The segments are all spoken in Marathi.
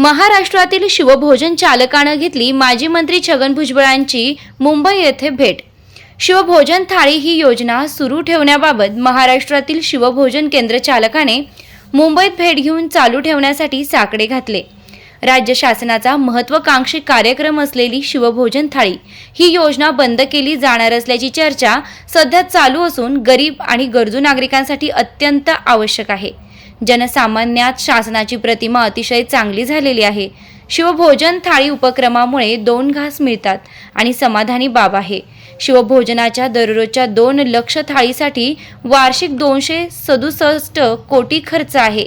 महाराष्ट्रातील शिवभोजन चालकानं घेतली माजी मंत्री छगन भुजबळांची मुंबई येथे भेट. शिवभोजन थाळी ही योजना सुरू ठेवण्याबाबत महाराष्ट्रातील शिवभोजन केंद्र चालकाने मुंबईत भेट घेऊन चालू ठेवण्यासाठी साकडे घातले. राज्य शासनाचा महत्वाकांक्षी कार्यक्रम असलेली शिवभोजन थाळी ही योजना बंद केली जाणार असल्याची चर्चा सध्या चालू असून गरीब आणि गरजू नागरिकांसाठी अत्यंत आवश्यक आहे. जनसामान्यात शासनाची प्रतिमा अतिशय चांगली झालेली आहे. शिवभोजन थाळी उपक्रमामुळे दोन घास मिळतात आणि समाधानी बाब आहे. शिवभोजनाच्या दररोजच्या दोन लक्ष थाळीसाठी वार्षिक दोनशे सदुसष्ट कोटी खर्च आहे.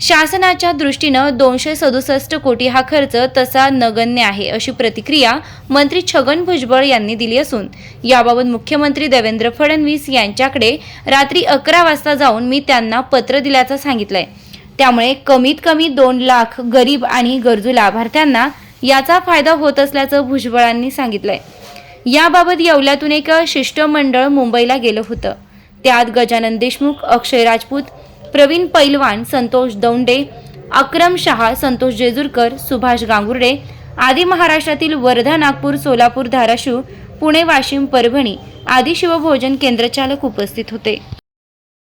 शासनाच्या दृष्टीनं दोनशे सदुसष्ट कोटी हा खर्च तसा नगण्य आहे अशी प्रतिक्रिया मंत्री छगन भुजबळ यांनी दिली असून याबाबत मुख्यमंत्री देवेंद्र फडणवीस यांच्याकडे रात्री अकरा वाजता जाऊन मी त्यांना पत्र दिल्याचं सांगितलंय. त्यामुळे कमीत कमी दोन लाख गरीब आणि गरजू लाभार्थ्यांना याचा फायदा होत असल्याचं भुजबळांनी सांगितलंय. याबाबत येवल्यातून एक शिष्टमंडळ मुंबईला गेलं होतं. त्यात गजानन देशमुख अक्षय राजपूत प्रवीण पैलवान संतोष दौंडे अक्रम शहा संतोष जेजूरकर सुभाष गांगुर्डे आदी महाराष्ट्रातील वर्धा नागपूर सोलापूर धाराशिव पुणे वाशिम परभणी आदी शिवभोजन केंद्रचालक उपस्थित होते.